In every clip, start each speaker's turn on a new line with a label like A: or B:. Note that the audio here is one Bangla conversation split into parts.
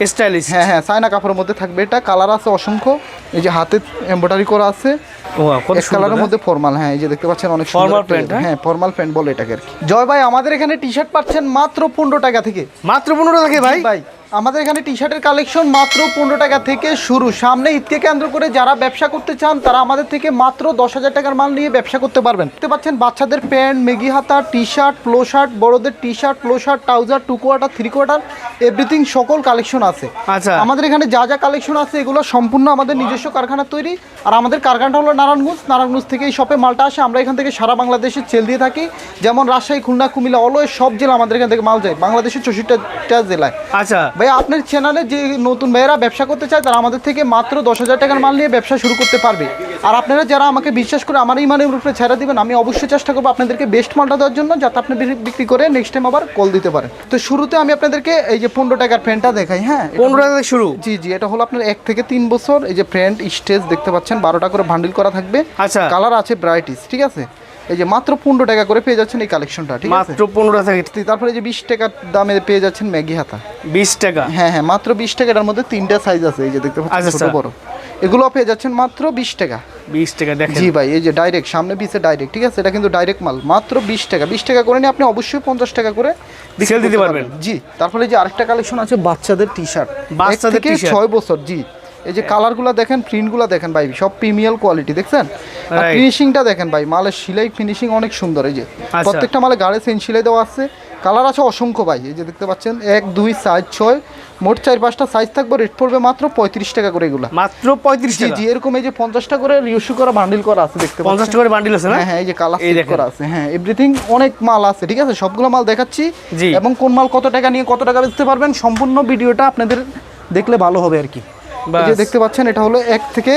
A: স্টাইলিশ।
B: হ্যাঁ হ্যাঁ সাইনা কাপড়ের মধ্যে থাকবে। এটা কালার আছে অসংখ্য। এই যে হাতে এমব্রয়ডারি করা আছে। কালারের মধ্যে ফর্মাল হ্যাঁ এই যে দেখতে পাচ্ছেন অনেক ফর্মাল
A: প্যান্ট হ্যাঁ?
B: হ্যাঁ ফর্মাল প্যান্ট বলে এটাকে আর কি। জয় ভাই আমাদের এখানে টি শার্ট পাচ্ছেন মাত্র পনেরো টাকা থেকে।
A: মাত্র পনেরো টাকা ভাই?
B: ভাই। আমাদের এখানে টি শার্টের কালেকশন মাত্র পনেরো টাকা থেকে শুরু। সামনে ঈদকে কেন্দ্র করে যারা ব্যবসা করতে চান তারা আমাদের থেকে মাত্র দশ হাজার টাকার মাল নিয়ে ব্যবসা করতে পারবেন। দেখতে পাচ্ছেন বাচ্চাদের প্যান্ট মেগি হাতা টি শার্ট প্লো শার্ট বড়দের T shirt polo shirt trouser two quarter three quarter everything সকল কালেকশন আছে।
A: আচ্ছা।
B: আমাদের এখানে যা যা কালেকশন আছে এগুলো সম্পূর্ণ আমাদের নিজস্ব কারখানা তৈরি। আর আমাদের কারখানাটা হলো নারায়ণগঞ্জ। নারায়ণগঞ্জ থেকে এই শপে মালটা আসে। আমরা এখান থেকে সারা বাংলাদেশে চেল দিয়ে থাকি। যেমন রাজশাহী খুলনা কুমিল্লা অলওয়েজ সব জেলা আমাদের এখান থেকে মাল যায়। বাংলাদেশের চৌষট্টিটা জেলায়।
A: আচ্ছা।
B: ভাই আপনার চ্যানেলে যে নতুন ভাইয়েরা ব্যবসা করতে চায় তারা আমাদের থেকে মাত্র দশ হাজার টাকার মাল নিয়ে ব্যবসা শুরু করতে পারবে। আর আপনারা যারা আমাকে বিশ্বাস করে আমার এই মানের উপরে ছেড়ে দিবেন আমি অবশ্যই চেষ্টা করব আপনাদেরকে বেস্ট মালটা দেওয়ার জন্য যাতে আপনি বিক্রি- করে নেক্সট টাইম আবার কল দিতে পারেন। তো শুরুতে আমি আপনাদেরকে এই যে পনেরো টাকার ফ্যানটা দেখাই হ্যাঁ?
A: পনেরো টাকা থেকে শুরু?
B: জি জি এটা হলো আপনার এক থেকে তিন বছর এই যে ফ্রেন্ড স্টেজ দেখতে পাচ্ছেন বারোটা করে বান্ডিল করা থাকবে।
A: আচ্ছা।
B: কালার আছে ব্রাইটিস ঠিক আছে? এই যে মাত্র পনেরো টাকা করে পেয়ে যাচ্ছেন এই কালেকশনটা ঠিক আছে?
A: মাত্র পনেরো টাকা।
B: তারপরে এই যে বিশ টাকার দামে পেয়ে যাচ্ছেন ম্যাগি হাতা।
A: বিশ টাকা?
B: হ্যাঁ হ্যাঁ মাত্র বিশ টাকা এটার মধ্যে তিনটা সাইজ আছে এই যে দেখতে পাচ্ছেন
A: আচ্ছা,
B: ছোট
A: আচ্ছা।
B: বড়। এগুলো পেয়ে যাচ্ছেন মাত্র বিশ টাকা।
A: বিশ টাকা দেখেন।
B: জি ভাই এই যে ডাইরেক্ট সামনে পিছে ডাইরেক্ট ঠিক আছে? এটা কিন্তু ডাইরেক্ট মাল মাত্র বিশ টাকা। বিশ টাকা করে নিয়ে আপনি অবশ্যই পঞ্চাশ টাকা করে
A: Sale দিতে পারবেন।
B: জি তারপরে যে আরেকটা কালেকশন আছে বাচ্চাদের টি শার্ট
A: বাচ্চাদের
B: ছয় বছর জি। এই যে কালারগুলো দেখেন প্রিন্টগুলো দেখেন ভাই সব প্রিমিয়াম কোয়ালিটি দেখছেন?
A: Right.
B: ফিনিশিংটা দেখেন ভাই মালের সিলাই ফিনিশিং অনেক সুন্দর এই যে।
A: আচ্ছা।
B: প্রত্যেকটা মালে গাড়ি সেন সিলাই দেওয়া আছে। কালার আছে অসংখ্য ভাই এই যে দেখতে পাচ্ছেন এক দুই সাইজ ছয় মোট চার পাঁচটা সাইজ থাকবে রেট পড়বে মাত্র পঁয়ত্রিশ টাকা করে এগুলো।
A: মাত্র পঁয়ত্রিশ
B: জি
A: টাকা?
B: জি এরকম এই যে পঞ্চাশটা করে রিউসু করা বান্ডিল করা আছে দেখতে
A: পঞ্চাশ করে বান্ডিল আছে
B: হ্যাঁ হ্যাঁ এই যে কালার সেট করা আছে হ্যাঁ এভরিথিং অনেক মাল আছে ঠিক আছে? সবগুলো মাল দেখাচ্ছি। এবং কোন মাল কত টাকা নিয়ে কত টাকা বেচতে পারবেন সম্পূর্ণ ভিডিওটা আপনাদের দেখলে ভালো হবে আর কি। যে দেখতে পাচ্ছেন এটা হলো এক থেকে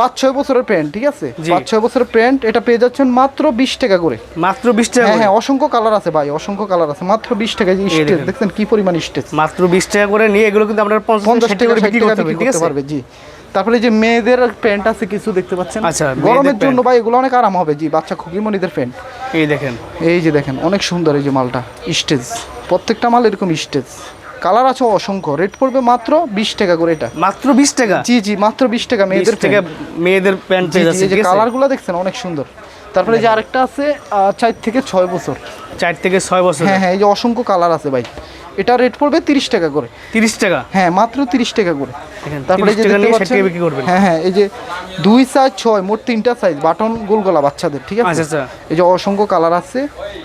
B: পাঁচ ছয় বছরের প্যান্ট ঠিক আছে? পাঁচ ছয় বছরের প্যান্ট এটা পেয়ে যাচ্ছেন মাত্র বিশ টাকা করে।
A: মাত্র বিশ টাকা
B: হ্যাঁ হ্যাঁ অসংখ্য কালার আছে ভাই অসংখ্য কালার আছে মাত্র বিশ টাকা স্টেজ দেখছেন কি পরিমাণ স্টেজ?
A: মাত্র বিশ টাকা করে নিয়ে এগুলো কিন্তু আপনার পঞ্চাশ
B: টাকা
A: করে বিক্রি করতে
B: পারবে জি। তারপরে যে মেয়েদের প্যান্ট আছে কিছু দেখতে পাচ্ছেন?
A: আচ্ছা,
B: গরমের জন্য ভাই এগুলো অনেক আরাম হবে জি বাচ্চা খুকিমণিদের প্যান্ট।
A: এই দেখেন।
B: এই যে দেখেন অনেক সুন্দর এই যে মালটা স্টেজ। প্রত্যেকটা মাল এরকম স্টেজ। কালার আছে অসংখ্য। রেট পড়বে মাত্র বিশ টাকা করে এটা।
A: মাত্র বিশ টাকা?
B: জি জি মাত্র বিশ টাকা
A: মেয়েদের থেকে মেয়েদের প্যান্ট
B: কালারগুলো দেখছেন অনেক সুন্দর। তারপরে যে আরেকটা আছে চার থেকে ছয় বছর।
A: চার থেকে ছয় বছর
B: হ্যাঁ হ্যাঁ এই যে অসংখ্য কালার আছে ভাই। এটা রেট পড়বে তিরিশ টাকা করে।
A: তিরিশ টাকা?
B: হ্যাঁ মাত্র তিরিশ টাকা করে।
A: দেখেন,
B: তারপরে যে দেখতে পাচ্ছেন। হ্যাঁ হ্যাঁ এই যে দুই সাইজ ছয় মোট তিনটা সাইজ বাটন গোলগলা বাচ্চাদের ঠিক আছে?
A: আচ্ছা, আচ্ছা।
B: এই যে অসংখ্য কালার আছে।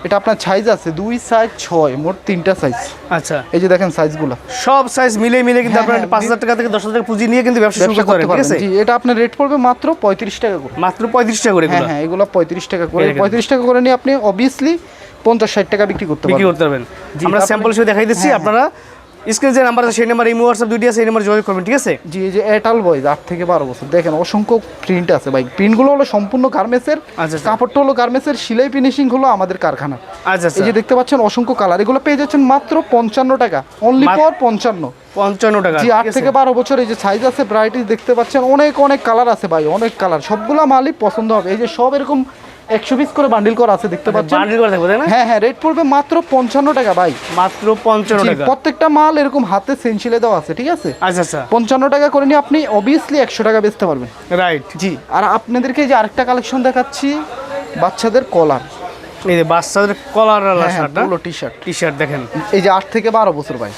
B: এটা আপনার সাইজ আছে দুই সাইজ ছয় মোট তিনটা সাইজ
A: আচ্ছা।
B: এই যে দেখেন সাইজগুলো
A: সব সাইজ মিলে মিলে কিন্তু
B: হ্যাঁ,
A: আপনার
B: হ্যাঁ,
A: পাঁচ হাজার টাকা থেকে দশ হাজার টাকা পুঁজি নিয়ে কিন্তু ব্যবসা শুরু করতে পারেন ঠিক
B: পারবেন। এটা আপনার রেট পড়বে মাত্র পঁয়ত্রিশ টাকা করে।
A: মাত্র পঁয়ত্রিশ টাকা করে
B: হ্যাঁ
A: এগুলো?
B: হ্যাঁ এগুলো পঁয়ত্রিশ টাকা করে। পঁয়ত্রিশ টাকা করে নিয়ে আপনি অবভিয়াসলি পঞ্চাশ ষাট টাকা বিক্রি করতে
A: বিক্রি করতে পারবেন। আমরা স্যাম্পল হিসেবে দেখাই দিচ্ছি
B: হ্যাঁ,
A: আপনারা। স্ক্রিনে যে নাম্বার আছে সেই নাম্বার ইমো হোয়াটসঅ্যাপ দুইটি আছে এই নাম্বার যোগাযোগ করবেন ঠিক আছে?
B: জি এই যে এটাল বয়েজ আট থেকে বারো বছর। দেখেন অসংখ্য প্রিন্ট আছে ভাই। প্রিন্টগুলো হলো সম্পূর্ণ গার্মেন্টসের
A: আচ্ছা, আচ্ছা।
B: কাপড়টা হলো গার্মেন্টসের সিলাই ফিনিশিং হলো আমাদের কারখানা।
A: আচ্ছা আচ্ছা।
B: এই যে দেখতে পাচ্ছেন অসংখ্য কালার এগুলো পেয়ে যাচ্ছেন মাত্র পঞ্চান্ন টাকা। অনলি ফর পঞ্চান্ন।
A: পঞ্চান্ন টাকা
B: জি আট থেকে বারো বছর এই যে সাইজ আছে ভ্যারাইটিস দেখতে পাচ্ছেন অনেক অনেক কালার আছে ভাই অনেক কালার সবগুলা মালই পছন্দ হবে। এই যে সব এরকম একশো পিস করে বান্ডিল করা আছে দেখতে পাচ্ছেন?
A: বান্ডিল করে থাকবে
B: হ্যাঁ হ্যাঁ রেট পড়বে মাত্র পঞ্চান্ন টাকা ভাই।
A: মাত্র পঞ্চান্ন টাকা।
B: প্রত্যেকটা মাল এরকম হাতে সেন্সিলে দেওয়া আছে ঠিক আছে?
A: আচ্ছা আচ্ছা।
B: পঞ্চান্ন টাকা করে নিয়ে আপনি অবভিয়াসলি একশো টাকা বেচতে পারবেন।
A: রাইট
B: জি। আর আপনাদেরকে এই যে আরেকটা কালেকশন দেখাচ্ছি বাচ্চাদের কলার
A: এই যে বাচ্চাদের কলার
B: পুরো টি শার্ট
A: টি শার্ট দেখেন।
B: এই যে আট থেকে বারো বছর ভাই।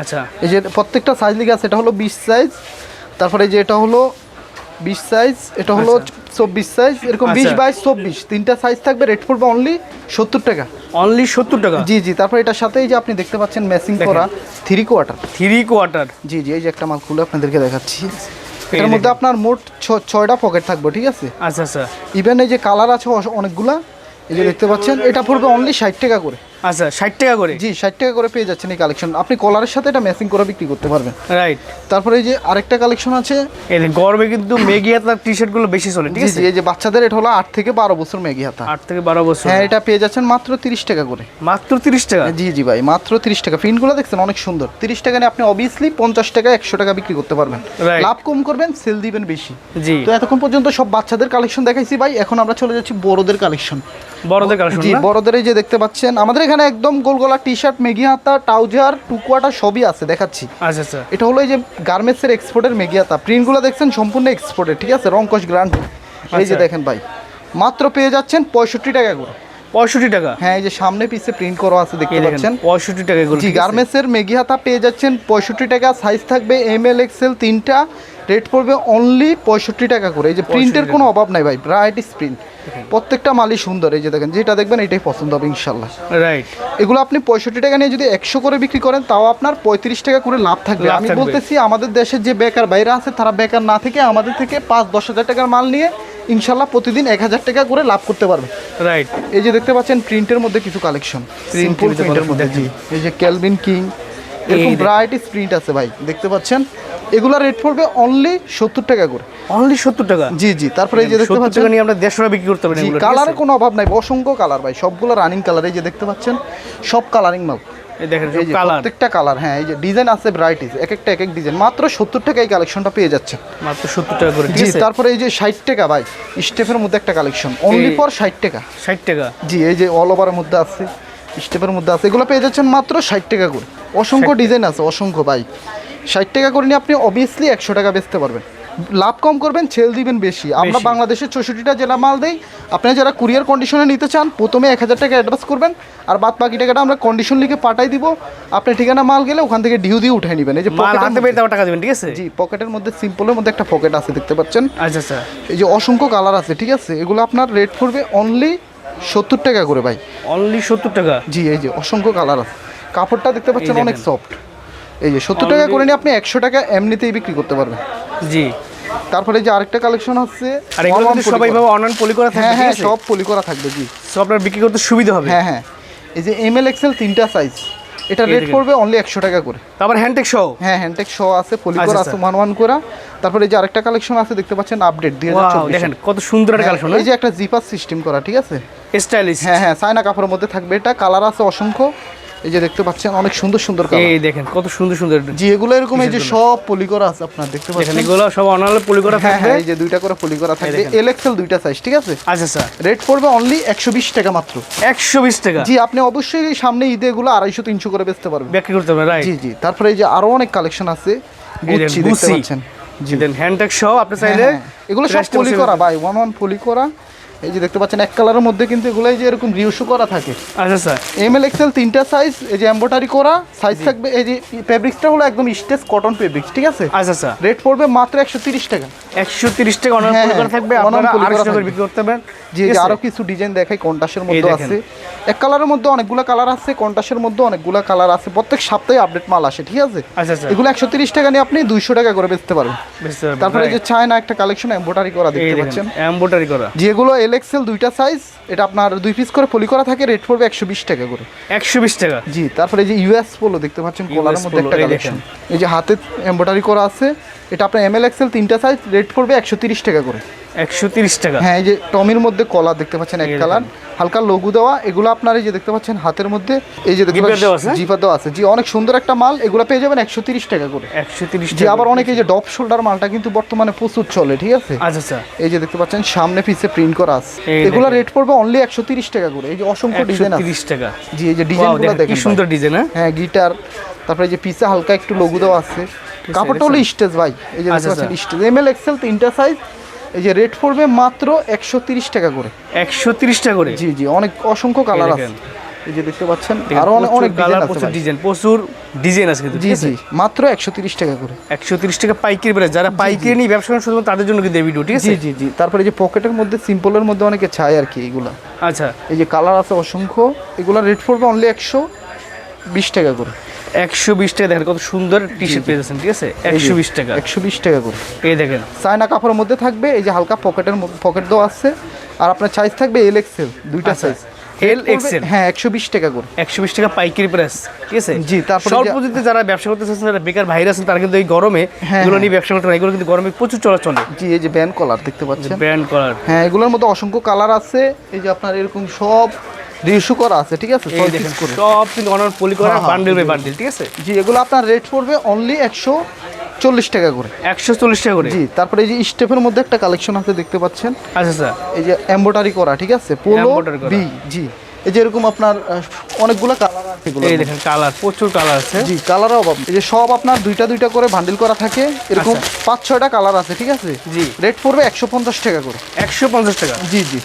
A: আচ্ছা।
B: এই যে প্রত্যেকটা সাইজ লিখে আছে এটা হলো বিশ সাইজ তারপরে এই যে এটা হলো বিশ সাইজ এটা হলো চব্বিশ সাইজ এরকম বিশ
A: আচ্ছা।
B: বাইশ চব্বিশ। তিনটা সাইজ থাকবে রেট পড়বে অনলি সত্তর টাকা।
A: অনলি সত্তর টাকা?
B: জি জি তারপরে এটার সাথে এই যে আপনি দেখতে পাচ্ছেন ম্যাচিং করা থ্রি কোয়ার্টার
A: থ্রি কোয়ার্টার
B: জি জি এই যে একটা মাল খুলে আপনাদেরকে দেখাচ্ছি। এটার মধ্যে আপনার মোট ছয়টা পকেট থাকবে ঠিক আছে?
A: আচ্ছা আচ্ছা।
B: ইভেন এই যে কালার আছে অনেকগুলা এই যে দেখতে পাচ্ছেন এটা পড়বে অনলি ষাট টাকা করে।
A: আচ্ছা ষাট টাকা করে?
B: জি ষাট টাকা করে পেয়ে যাচ্ছেন এই কালেকশন আপনি কলারের সাথে এটা ম্যাচিং করে বিক্রি করতে পারবেন।
A: রাইট
B: তারপরে এই যে আরেকটা কালেকশন আছে
A: গরমে কিন্তু মেগি হাতার টি শার্টগুলো বেশি চলে ঠিক আছে?
B: এই যে বাচ্চাদের এটা হলো আট থেকে বারো বছর ম্যাগি হাতা।
A: আট থেকে বারো বছর।
B: হ্যাঁ এটা পেয়ে যাচ্ছেন মাত্র তিরিশ টাকা করে।
A: মাত্র তিরিশ টাকা?
B: জি জি ভাই মাত্র তিরিশ টাকা। প্রিন্টগুলো দেখছেন অনেক সুন্দর। তিরিশ টাকা নিয়ে আপনি অবভিয়াসলি পঞ্চাশ টাকা একশো টাকা বিক্রি করতে পারবেন। লাভ কম করবেন সেল দিবেন বেশি।
A: জি।
B: তো এতক্ষণ পর্যন্ত সব বাচ্চাদের কালেকশন দেখাইছি ভাই এখন আমরা চলে যাচ্ছি বড়দের কালেকশন
A: বড়দের কালেকশন
B: জি বড়দের এই যে দেখতে পাচ্ছেন আমাদের এখানে একদম গোলগলা টি শার্ট মেগি হাতা ট্রাউজার টুকুয়াটা সবই আছে দেখাচ্ছি।
A: আচ্ছা আচ্ছা।
B: এটা হলো এই যে গার্মেন্টসের এক্সপোর্টের মেগি হাতা। প্রিন্টগুলো দেখছেন সম্পূর্ণ এক্সপোর্টের ঠিক আছে? রংকশ গ্রান্ড। এই যে
A: আচ্ছা।
B: দেখেন ভাই মাত্র পেয়ে যাচ্ছেন পঁয়ষট্টি টাকা করে।
A: পঁয়ষট্টি টাকা?
B: হ্যাঁ এই যে সামনে পিছে প্রিন্ট করা আছে দেখতে পাচ্ছেন?
A: পঁয়ষট্টি টাকা
B: জি? গার্মেন্টসের মেগি হাতা পেয়ে যাচ্ছেন পঁয়ষট্টি টাকা সাইজ থাকবে এম এল এক্সেল তিনটা রেট পড়বে অনলি পঁয়ষট্টি টাকা করে। এই যে প্রিন্টের কোনো অভাব নাই ভাই ভ্যারাইটিস প্রিন্ট প্রত্যেকটা মালই সুন্দর এই যে দেখেন যেটা দেখবেন এটাই পছন্দ হবে ইনশাল্লাহ
A: রাইট
B: এগুলো আপনি পঁয়ষট্টি টাকা নিয়ে যদি একশো করে বিক্রি করেন তাও আপনার পঁয়ত্রিশ টাকা করে লাভ থাকবে। আমি বলতেছি আমাদের দেশের যে বেকার বাইরে আছে তারা বেকার না থেকে আমাদের থেকে পাঁচ দশ হাজার টাকার মাল নিয়ে ইনশাল্লাহ প্রতিদিন এক হাজার টাকা করে লাভ করতে পারবে।
A: রাইট
B: এই যে দেখতে পাচ্ছেন প্রিন্টের মধ্যে কিছু কালেকশন। প্রিন্টের মধ্যে এই যে ক্যালভিন কিং এরকম। ভ্যারাইটিস প্রিন্ট আছে ভাই। দেখতে পাচ্ছেন? এগুলা রেট পড়বে অনলি সত্তর টাকা করে।
A: অনলি সত্তর টাকা?
B: জি জি। তারপরে এই যে দেখতে পাচ্ছেন
A: নিয়ে আমরা দেড়শো বিক্রি করতে পারি
B: কালারের কোনো অভাব নাই অসংখ্য কালার ভাই সবগুলো রানিং কালার এই যে দেখতে পাচ্ছেন সব কালারিং মাল।
A: এই দেখেন
B: প্রত্যেকটা কালার হ্যাঁ এই যে ডিজাইন আছে ভ্যারাইটিস এক একটা এক এক ডিজাইন মাত্র সত্তর টাকা এই কালেকশনটা পেয়ে যাচ্ছে।
A: মাত্র সত্তর টাকা করে
B: জি তারপরে এই যে ষাট টাকা ভাই স্টেপের মধ্যে একটা কালেকশন অনলি ফর ষাট টাকা।
A: ষাট টাকা?
B: জি এই যে অল ওভারের মধ্যে আছে স্টেপের মধ্যে আছে এগুলো পেয়ে যাচ্ছেন মাত্র ষাট টাকা করে। অসংখ্য ডিজাইন আছে অসংখ্য ভাই। ষাট টাকা করে নিয়ে আপনি অবভিয়াসলি একশো টাকা বেচতে পারবেন। লাভ কম করবেন সেল দিবেন বেশি। আমরা বাংলাদেশের চৌষট্টিটা জেলা মাল দেই। আপনারা যারা কুরিয়ার কন্ডিশনে নিতে চান প্রথমে এক হাজার টাকা অ্যাডভান্স করবেন আর বাদ বাকি টাকাটা আমরা কন্ডিশন লিখে পাঠাই দিব। আপনার ঠিকানা মাল গেলে ওখান থেকে ডিউ দিয়ে উঠাই নেবেন। এই যে
A: টাকা দেবেন ঠিক আছে?
B: জি পকেটের মধ্যে সিম্পলের মধ্যে একটা পকেট আছে দেখতে পাচ্ছেন?
A: আচ্ছা স্যার
B: এই যে অসংখ্য কালার আছে ঠিক আছে? এগুলো আপনার রেট পড়বে অনলি সত্তর টাকা করে ভাই।
A: অনলি সত্তর টাকা?
B: জি এই যে অসংখ্য কালার আছে। কাপড়টা দেখতে পাচ্ছেন অনেক সফট এই যে সত্তর টাকা করে নিয়ে আপনি একশো টাকা এমনিতেই বিক্রি করতে পারবেন।
A: জি।
B: তারপরে যে আরেকটা কালেকশন হচ্ছে
A: আর এগুলো কিন্তু
B: poly
A: সবাই ভাবে অনলাইন পলি করা থাকবে
B: হ্যাঁ হ্যাঁ সব পলি করা থাকবে জি।
A: সব আপনার বিক্রি করতে সুবিধা হবে।
B: হ্যাঁ হ্যাঁ। এই যে এম এল এক্সেল তিনটা সাইজ এটা রেট। পড়বে অনলি একশো টাকা করে।
A: তারপর হ্যান্ডটেক সহ
B: হ্যাঁ হ্যান্ডটেক শো আছে পলি
A: আচ্ছা,
B: করা
A: আচ্ছা।
B: আছে ওয়ান ওয়ান করা। তারপরে এই যে আরেকটা কালেকশন আছে দেখতে পাচ্ছেন আপডেট
A: দিয়ে দেখেন কত সুন্দর একটা কালেকশন
B: এই যে একটা জিপার সিস্টেম করা ঠিক আছে?
A: স্টাইলিশ
B: হ্যাঁ হ্যাঁ সাইনা কাপড়ের মধ্যে থাকবে। এটা কালার আছে অসংখ্য। এই যে দেখতে পাচ্ছেন অনেক সুন্দর সুন্দর
A: এই দেখেন কত সুন্দর সুন্দর
B: জি এগুলো এরকম এই যে সব পলি করা আছে আপনার দেখতে পাচ্ছেন?
A: এগুলো সব অনলাইনে পলি করা থাকবে।
B: এই যে দুইটা করে পলি করা থাকবে। এল এক্সেল দুইটা সাইজ ঠিক আছে?
A: আচ্ছা স্যার
B: রেট পড়বে অনলি একশো বিশ টাকা মাত্র।
A: একশো বিশ টাকা?
B: জি আপনি অবশ্যই সামনে ঈদে এগুলো আড়াইশো তিনশো করে বেচতে পারবেন।
A: বিক্রি করতে হবে রাইট
B: জি জি। তারপরে এই যে আরও অনেক কালেকশন আছে। গুচ্ছি দেখতে পাচ্ছেন।
A: জি। দেন হ্যান্ডটেক সহ আপনি
B: হ্যাঁ,
A: চাইলে
B: হ্যাঁ। এগুলো সব পলি করা ভাই ওয়ান ওয়ান পলি করা এই যে দেখতে পাচ্ছেন এক কালারের মধ্যে কিন্তু এগুলো যে এরকম রিউশু করা থাকে।
A: আচ্ছা স্যার।
B: এম এল এক্সেল তিনটা সাইজ এই যে এম্বোটারি করা সাইজ থাকবে এই যে ফেব্রিক্সটা হলো একদম স্টেজ কটন ফেব্রিক্স ঠিক আছে?
A: আচ্ছা স্যার।
B: রেট পড়বে মাত্র একশো তিরিশ টাকা।
A: একশো তিরিশ টাকা অনলাইন
B: হ্যাঁ,
A: করা থাকবে আপনারা আড়াইশো টাকা বিক্রি করতে পারবেন।
B: যে
A: ঠিক
B: আরও কিছু ডিজাইন দেখাই কন্টাসের মধ্যে আছে। এক কালারের মধ্যে অনেকগুলো কালার আছে কন্টাসের মধ্যে অনেকগুলো কালার আছে প্রত্যেক সপ্তাহে আপডেট মাল আসে ঠিক আছে?
A: আচ্ছা
B: এগুলো একশো তিরিশ টাকা নিয়ে আপনি দুইশো টাকা করে বেচতে পারবেন। তারপরে যে। চায়না একটা কালেকশন এম্বোটারি করা দেখতে পাচ্ছেন।
A: এমব্রয়ডারি করা।
B: যেগুলো এল এক্সেল দুইটা সাইজ এটা আপনার দুই পিস করে পলি করা থাকে রেট পড়বে একশো বিশ টাকা করে।
A: একশো বিশ টাকা?
B: জি তারপরে এই যে ইউএস পোলো দেখতে পাচ্ছেন
A: কোলার
B: মধ্যে একটা কালেকশন এই যে হাতে এম্ব্রয়ডারি করা আছে এটা আপনার এম এল এক্সেল তিনটা সাইজ রেট পড়বে একশো তিরিশ টাকা করে।
A: একশো তিরিশ টাকা।
B: হ্যাঁ এই যে টমির মধ্যে কলার দেখতে পাচ্ছেন এক কালার। হালকা লঘু দেওয়া এগুলো আপনার এই যে দেখতে পাচ্ছেন হাতের মধ্যে এই যে দেখতে
A: দেওয়া আছে?
B: জি অনেক সুন্দর একটা মাল এগুলো পেয়ে যাবেন একশো তিরিশ টাকা করে।
A: একশো তিরিশ
B: জি আবার অনেকে এই যে ডপ শোল্ডার মালটা কিন্তু বর্তমানে প্রচুর চলে ঠিক আছে?
A: আচ্ছা আচ্ছা।
B: এই যে দেখতে পাচ্ছেন সামনে পিছে প্রিন্ট করা আছে। এগুলো রেট পড়বে অনলি একশো তিরিশ টাকা করে। এই যে অসংখ্য ডিজাইন আছে।
A: তিরিশ টাকা।
B: জি এই যে ডিজাইনগুলো
A: দেখেন, সুন্দর ডিজাইন হ্যাঁ?
B: হ্যাঁ গিটার তারপরে এই যে পিছে হালকা একটু লঘু দেওয়া আছে। কাপড়টা হলো স্টেজ ভাই। এই যে দেখতে
A: আচ্ছা,
B: পাচ্ছেন স্টেজ। এম এল এক্সেল তিনটা সাইজ এই যে রেট পড়বে মাত্র একশো তিরিশ টাকা করে।
A: একশো তিরিশ টাকা করে?
B: জি জি অনেক অসংখ্য কালার আছে। এই যে দেখতে পাচ্ছেন আরও অনেক ডিজাইন আছে
A: প্রচুর ডিজাইন প্রচুর ডিজাইন আছে কিন্তু
B: জি জি মাত্র একশো তিরিশ টাকা করে।
A: একশো তিরিশ টাকা পাইকারি বেড়ে যারা পাইকারি নিয়ে ব্যবসা করেন শুধুমাত্র তাদের জন্য কিন্তু এই ভিডিও ঠিক আছে?
B: জি জি জি। তারপরে এই যে পকেটের মধ্যে সিম্পলের মধ্যে অনেকে চায় আর কি এগুলা।
A: আচ্ছা।
B: এই যে কালার আছে অসংখ্য এগুলা রেট পড়বে অনলি একশো বিশ টাকা করে।
A: একশো বিশ টাকা দেখেন কত সুন্দর টি শার্ট পেয়েছেন ঠিক আছে? একশো বিশ টাকা।
B: একশো বিশ টাকা করে।
A: এই দেখেন।
B: চায়না কাপড়ের মধ্যে থাকবে এই যে হালকা পকেটের পকেট দেওয়া আছে। আর আপনার সাইজ থাকবে এল এক্সেল দুইটা সাইজ
A: L XL?
B: হ্যাঁ একশো বিশ টাকা করে।
A: একশো বিশ টাকা পাইকারি প্রাইস ঠিক আছে?
B: জি, তারপরে
A: স্বল্প যারা ব্যবসা করতে চাচ্ছেন যারা বেকার ভাইরা আছেন তারা কিন্তু এই গরমে
B: হ্যাঁ,
A: এগুলো
B: হ্যাঁ।
A: নিয়ে ব্যবসা করতে এগুলো কিন্তু গরমে প্রচুর চলা চলে
B: জি এই যে ব্যান্ড কলার দেখতে পাচ্ছেন?
A: ব্র্যান্ড করার
B: হ্যাঁ এগুলোর মধ্যে অসংখ্য কালার আছে। এই যে আপনার এরকম সব রিস্যু করা আছে ঠিক আছে?
A: সব কিন্তু অনার পলি করা বান্ডেল বাই বান্ডেল ঠিক আছে?
B: জি এগুলো আপনার রেট পড়বে অনলি একশো চল্লিশ টাকা করে।
A: একশো চল্লিশ টাকা করে?
B: জি তারপরে এই যে স্টেপের মধ্যে একটা কালেকশন আছে দেখতে পাচ্ছেন?
A: আচ্ছা স্যার
B: এই যে এম্বোটারি করা ঠিক আছে? পোলো বি জি। এই যে এরকম আপনার অনেকগুলো কালার আছে
A: এই দেখেন কালার প্রচুর কালার আছে।
B: জি কালারও অভাব। এই যে সব আপনার দুইটা দুইটা করে বান্ডিল করা থাকে এরকম পাঁচ ছয়টা কালার আছে ঠিক আছে?
A: আচ্ছা। জি।
B: রেট পড়বে একশো পঞ্চাশ টাকা করে।
A: একশো পঞ্চাশ টাকা।
B: জি জি।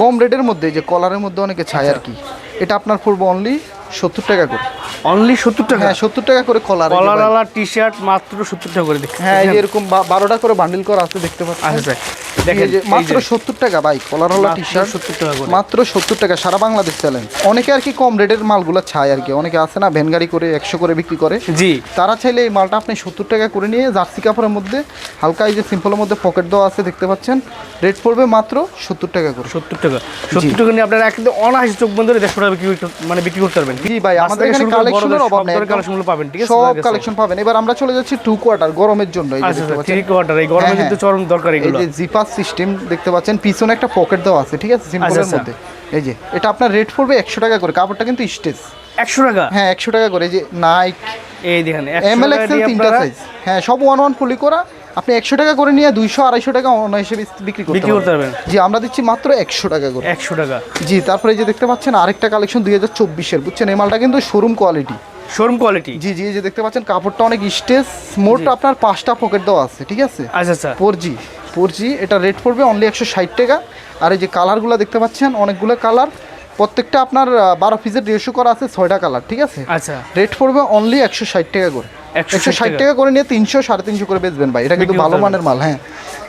B: কম রেটের মধ্যে এই যে কলারের মধ্যে অনেকে ছায় আর কি। এটা আপনার পড়বে অনলি সত্তর টাকা করে।
A: অনলি সত্তর টাকা?
B: হ্যাঁ সত্তর টাকা করে কলার যে
A: টি শার্ট মাত্র সত্তর টাকা করে দেখছি
B: হ্যাঁ এরকম বারোটা করে বান্ডিল করা আছে দেখতে পাচ্ছেন।
A: আচ্ছা। দেখেন
B: মাত্র সত্তর টাকা ভাই কলারওয়ালা টি শার্ট
A: 70 টাকা
B: মাত্র সত্তর টাকা সারা বাংলাদেশ চ্যালেঞ্জ অনেকে আর কি কম রেটের মালগুলো ছায় আর কি। অনেকে আছে না ভ্যান গাড়ি করে একশো করে বিক্রি করে।
A: জি।
B: তারা চাইলে এই মালটা আপনি সত্তর টাকা করে নিয়ে জার্সি কাপড়ের মধ্যে হালকা এই যে সিম্পলের মধ্যে পকেট দেওয়া আছে দেখতে পাচ্ছেন রেট পড়বে মাত্র সত্তর টাকা করে।
A: সত্তর টাকা। সত্তর টাকা নিয়ে আপনারা একদম অনাহাসি চোখ বন্ধ করে দেড়শো টাকা বিক্রি মানে বিক্রি করতে পারবেন।
B: জি ভাই আমাদের এখানে কালেকশনের অভাব নেই।
A: কালেকশনগুলো পাবেন ঠিক আছে?
B: সব কালেকশন পাবেন। এবার আমরা চলে যাচ্ছি টু কোয়ার্টার গরমের জন্য। এই যে
A: আচ্ছা থ্রি কোয়ার্টার এই গরমে
B: হ্যাঁ,
A: কিন্তু
B: হ্যাঁ।
A: চরম দরকার
B: এই
A: এগুলো।
B: যে জিপাস সিস্টেম দেখতে পাচ্ছেন। পিছনে একটা পকেট দেওয়া আছে ঠিক আছে? সিম্পলের
A: আচ্ছা।
B: মধ্যে। এই যে এটা আপনার রেট পড়বে একশো টাকা করে। কাপড়টা কিন্তু স্টেজ।
A: একশো টাকা?
B: হ্যাঁ একশো টাকা করে। যে নাইক
A: এই দেখেন
B: এম এল এক্সেল তিনটা সাইজ হ্যাঁ সব ওয়ান ওয়ান ফুলি করা। আপনি একশো টাকা করে নিয়ে দুইশো আড়াইশো টাকা অন্য হিসেবে বিক্রি করতে
A: বিক্রি করতে
B: পারবেন।
A: পারবেন
B: জি আমরা দিচ্ছি মাত্র একশো টাকা করে।
A: একশো টাকা।
B: জি তারপরে যে দেখতে পাচ্ছেন আরেকটা কালেকশন দুই হাজার চব্বিশের। বুঝছেন? এই মালটা কিন্তু শোরুম কোয়ালিটি
A: শোরুম কোয়ালিটি
B: জি জি যে দেখতে পাচ্ছেন কাপড়টা অনেক স্টেজ। মোট আপনার পাঁচটা পকেট দেওয়া আছে ঠিক আছে?
A: আচ্ছা আচ্ছা।
B: ফোর জি ফোর জি এটা রেট পড়বে অনলি একশো ষাট টাকা। আর এই যে কালারগুলো দেখতে পাচ্ছেন অনেকগুলো কালার। প্রত্যেকটা আপনার বারো পিসের রেশো করা আছে ছয়টা কালার ঠিক আছে?
A: আচ্ছা।
B: রেট পড়বে অনলি একশো ষাট টাকা করে। একশো ষাট
A: টাকা।
B: টাকা করে নিয়ে তিনশো সাড়ে তিনশো করে বেচবেন ভাই। এটা কিন্তু ভালো মানের মাল হ্যাঁ।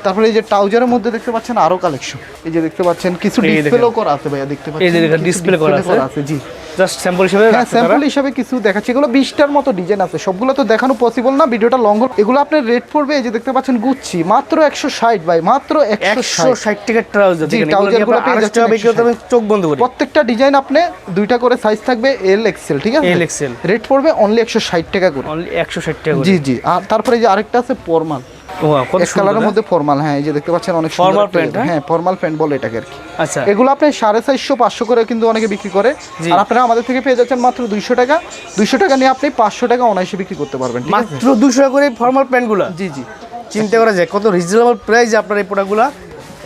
B: তারপরে এই যে ট্রাউজারের মধ্যে দেখতে পাচ্ছেন আরও কালেকশন এই যে দেখতে পাচ্ছেন কিছু। ডিসপ্লেও করা আছে ভাইয়া দেখতে পাচ্ছেন
A: এই যে দেখেন, display করা
B: display
A: আছে।
B: জি।
A: জাস্ট স্যাম্পল হিসেবে
B: হ্যাঁ। স্যাম্পল হিসাবে কিছু দেখাচ্ছি। এগুলো বিশটার মতো ডিজাইন আছে। সবগুলো তো দেখানো পসিবল না ভিডিওটা লং এগুলো আপনার রেট পড়বে এই যে দেখতে পাচ্ছেন গুচ্ছি মাত্র একশো ষাট ভাই মাত্র একশো ষাট।
A: টাকার ট্রাউজার
B: জি,
A: দেখেন এগুলো
B: trouser
A: নিয়ে
B: গুলো পেয়ে
A: আড়াইশো টাকা
B: যাচ্ছেন
A: বিক্রি চোখ বন্ধ করে।
B: প্রত্যেকটা ডিজাইন আপনি দুইটা করে সাইজ থাকবে এল এক্সেল ঠিক আছে?
A: L XL
B: রেট পড়বে অনলি একশো ষাট টাকা করে।
A: অনলি একশো ষাট টাকা
B: জি জি। আর তারপরে যে আরেকটা আছে
A: কত
B: এক কালারের মধ্যে ফরমাল হ্যাঁ এই যে দেখতে পাচ্ছেন অনেক
A: হ্যাঁ?
B: হ্যাঁ প্যান্ট বলে এটাকে আর কি।
A: আচ্ছা।
B: এগুলো আপনি সাড়ে চারশো পাঁচশো করে কিন্তু অনেকে বিক্রি করে। আর আপনারা আমাদের থেকে পেয়ে যাচ্ছেন মাত্র দুইশো টাকা। দুইশো টাকা নিয়ে আপনি পাঁচশো টাকা অনায়াসে বিক্রি করতে পারবেন
A: মাত্র দুশো টাকা করে ফর্মাল প্যান্টগুলো
B: জি জি।
A: চিন্তা করা যায় কত রিজনেবল প্রাইস আপনার এই প্রোডাক্টগুলো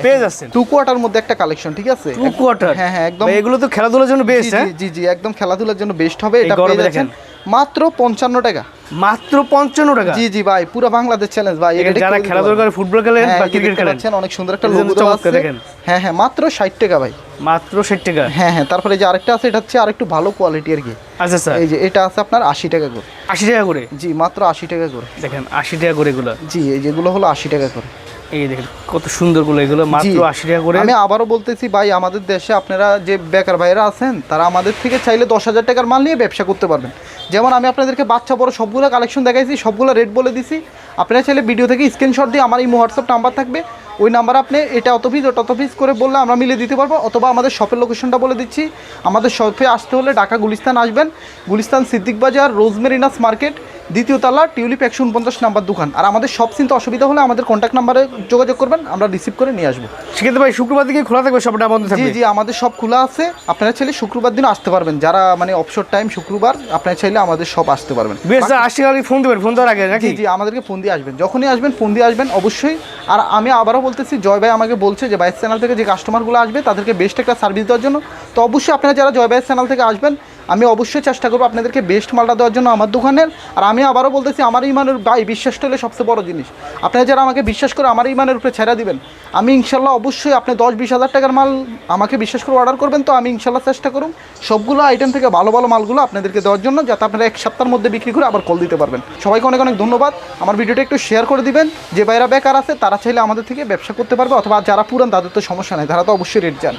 A: পেয়ে যাচ্ছেন।
B: টু কোয়ার্টার মধ্যে একটা কালেকশন ঠিক আছে?
A: টু কোয়ার্টার
B: হ্যাঁ হ্যাঁ একদম
A: এগুলো তো খেলাধুলার জন্য বেস্ট হ্যাঁ?
B: জি জি একদম খেলাধুলার জন্য বেস্ট হবে। এটা পেয়ে যাচ্ছেন। মাত্র পঞ্চান্ন টাকা।
A: মাত্র পঞ্চান্ন টাকা?
B: জি জি ভাই পুরো বাংলাদেশ চ্যালেঞ্জ ভাই
A: যারা খেলাধুলা করে ফুটবল খেলেন
B: হ্যাঁ,
A: বা ক্রিকেট খেলেন।
B: অনেক সুন্দর একটা লোগো দেওয়া আছে।
A: দেখেন।
B: হ্যাঁ হ্যাঁ মাত্র ষাট টাকা ভাই।
A: মাত্র ষাট টাকা?
B: হ্যাঁ হ্যাঁ তারপরে যে আরেকটা আছে এটা হচ্ছে আরেকটু ভালো কোয়ালিটি আর কি।
A: আচ্ছা স্যার
B: এই যে এটা আছে আপনার আশি টাকা করে।
A: আশি টাকা করে?
B: জি মাত্র আশি টাকা করে।
A: দেখেন আশি টাকা করে এগুলো।
B: জি এই যেগুলো হলো আশি টাকা করে।
A: এই দেখেন কত সুন্দরগুলো এগুলো মাত্র আশি টাকা করে।
B: আমি আবারও বলতেছি ভাই আমাদের দেশে আপনারা যে বেকার ভাইরা আছেন তারা আমাদের থেকে চাইলে দশ হাজার টাকার মাল নিয়ে ব্যবসা করতে পারবেন। যেমন আমি আপনাদেরকে বাচ্চা বড় সবগুলো কালেকশন দেখাইছি সবগুলো রেট বলে দিছি। আপনারা চাইলে ভিডিও থেকে স্ক্রিনশট দিয়ে আমার এই হোয়াটসঅ্যাপ নাম্বার থাকবে। ওই নাম্বার আপনি এটা অত পিস ওটা অত পিস করে বললে আমরা মিলে দিতে পারব অথবা আমাদের শপের লোকেশনটা বলে দিচ্ছি। আমাদের শপে আসতে হলে ঢাকা গুলিস্তান আসবেন। গুলিস্তান সিদ্দিক বাজার রোজমেরিনাস মার্কেট দ্বিতীয় তলা টিউলিপ একশো উনপঞ্চাশ নাম্বার দোকান। আর আমাদের সব চিন্তা অসুবিধা হলে আমাদের কন্ট্যাক্ট নাম্বারে যোগাযোগ করবেন আমরা রিসিভ করে নিয়ে আসব।
A: সেক্ষেত্রে ভাই শুক্রবার দিকে খোলা থাকবে সবটা বন্ধ
B: জি
A: থাকবে?
B: জি আমাদের সব খোলা আছে। আপনারা চাইলে শুক্রবার দিন আসতে পারবেন। যারা মানে অবসর টাইম শুক্রবার আপনারা চাইলে আমাদের সব আসতে পারবেন।
A: বেশ টাকা ফোন দেবেন ফোন দেওয়ার আগে নাকি?
B: জি জি আমাদেরকে ফোন দিয়ে আসবেন। যখনই আসবেন ফোন দিয়ে আসবেন অবশ্যই। আর আমি আবারও বলতেছি, জয় ভাই আমাকে বলছে যে বাইস চ্যানেল থেকে যে কাস্টমারগুলো আসবে, তাদেরকে বেস্ট একটা সার্ভিস দেওয়ার জন্য। তো অবশ্যই আপনারা যারা জয় ভাইয়ের চ্যানেল থেকে আসবেন আমি অবশ্যই চেষ্টা করব আপনাদেরকে বেস্ট মালটা দেওয়ার জন্য আমার দোকানের। আর আমি আবারও বলতেছি, আমার ইমানের ভাই বিশ্বাসটা হলে সবচেয়ে বড় জিনিস। আপনারা যারা আমাকে বিশ্বাস করে আমার ইমানের উপরে ছেড়া দিবেন, আমি ইনশাল্লাহ অবশ্যই আপনি দশ বিশ হাজার টাকার মাল আমাকে বিশ্বাস করে অর্ডার করবেন, তো আমি ইনশাল্লাহ চেষ্টা করুন সবগুলো আইটেম থেকে ভালো ভালো মালগুলো আপনাদেরকে দেওয়ার জন্য, যাতে আপনারা এক সপ্তাহের মধ্যে বিক্রি করে আবার কল দিতে পারবেন। সবাইকে অনেক অনেক ধন্যবাদ। আমার ভিডিওটা একটু শেয়ার করে দিবেন। যে বাইরা বেকার আছে, তারা চাইলে আমাদের থেকে ব্যবসা করতে পারবে, অথবা যারা পুরান, তাদের তো সমস্যা নেই, তারা তো অবশ্যই রেট জান।